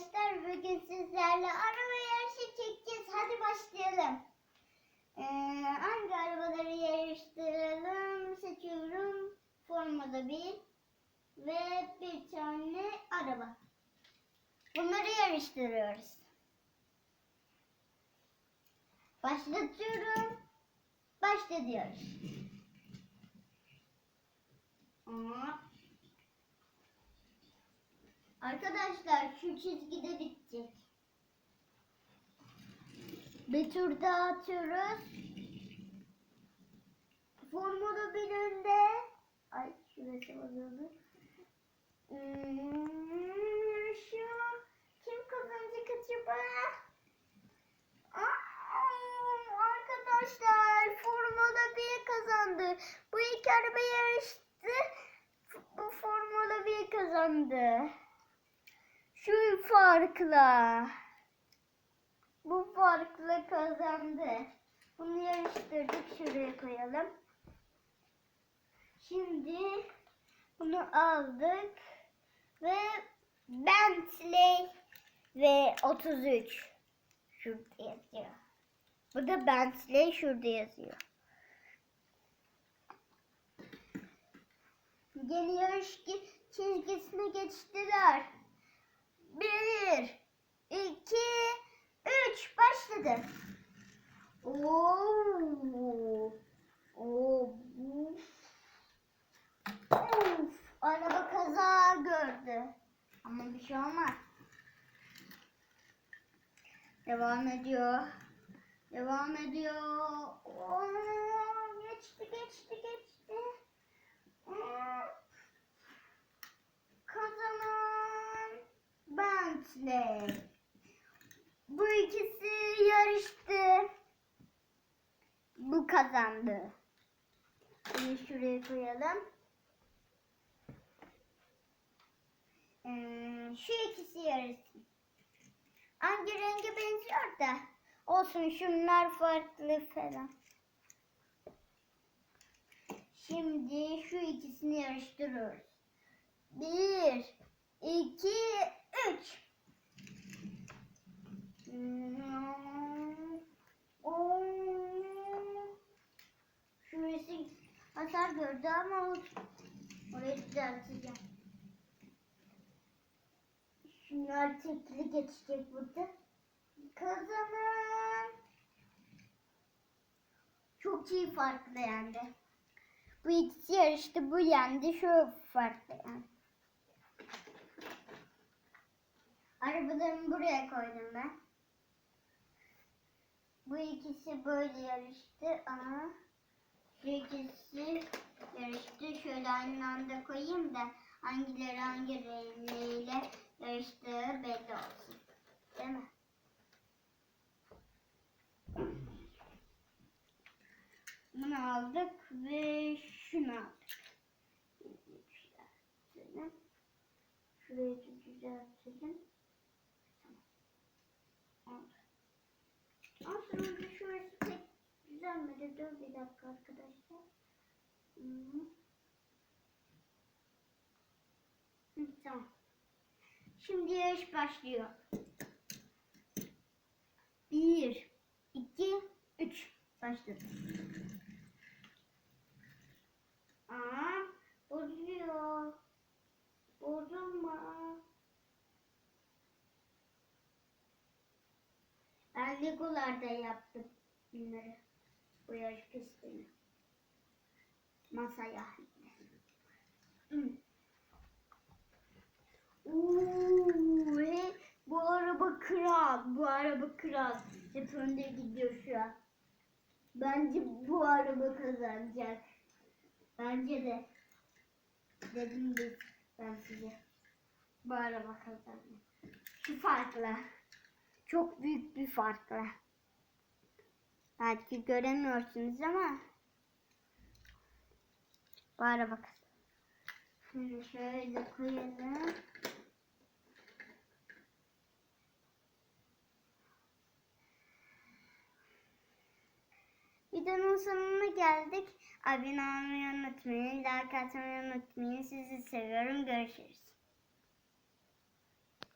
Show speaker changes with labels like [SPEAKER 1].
[SPEAKER 1] arkadaşlar. Bugün sizlerle araba yarışı çekeceğiz. Hadi başlayalım. Ee, hangi arabaları yarıştıralım? Seçiyorum. Formula 1 ve bir tane araba. Bunları yarıştırıyoruz. Başlatıyorum. Başla diyoruz. Arkadaşlar şu çizgide bitecek. Bir tur daha atıyoruz. Formula 1'inde ay şurası bozuldu. Hmm, şu kim kazanacak acaba? Aa, arkadaşlar Formula 1 kazandı. Bu iki araba yarıştı. Bu Formula 1 kazandı. Şu farkla. Bu farkla kazandı. Bunu yarıştırdık. Şuraya koyalım. Şimdi bunu aldık. Ve Bentley ve 33. Şurada yazıyor. Bu da Bentley şurada yazıyor. Yarış ki- çizgisine geçtiler. Bir, iki, üç. Başladı. Oo. Oo. Of. Araba kaza gördü. Ama bir şey olmaz. Devam ediyor. Devam ediyor. Oo, geçti, geçti, geçti. Oo. Kazanan Bentley. Bu ikisi yarıştı. Bu kazandı. Bunu şuraya koyalım. Ee, şu ikisi yarışsın. Hangi renge benziyor da. Olsun şunlar farklı falan. Şimdi şu ikisini yarıştırıyoruz. Bir, iki, üç. Oo. Şurası hasar gördü ama orayı düzelteceğim. Şunlar tekli geçecek burada. Kazanan. Çok iyi farklı yendi. Bu ikisi yarıştı. Bu yendi. Şu farklı yani. Arabalarımı buraya koydum ben. Bu ikisi böyle yarıştı ama ikisi yarıştı. Şöyle aynı anda koyayım da hangileri hangi rengiyle yarıştığı belli olsun. Değil mi? Bunu aldık ve şunu aldık. Şurayı da düzeltelim. Bir dakika arkadaşlar. Hı, tamam. Şimdi yarış başlıyor. Bir, iki, üç. Başladı. Aa, bozuyor. Bozulma. Ben Legolarda yaptım bunları. Bu yarış pistini. Masaya. Hmm. Oo, he, bu araba kral. Bu araba kral. Hep önde gidiyor şu an. Bence bu araba kazanacak. Bence de. Dedim biz ben size. Bu araba kazanacak. Şu farklı. Çok büyük bir farkla. Belki göremiyorsunuz ama araba kazanacak. Şimdi şöyle koyalım. Videonun sonuna geldik. Abone olmayı unutmayın. Like atmayı unutmayın. Sizi seviyorum. Görüşürüz.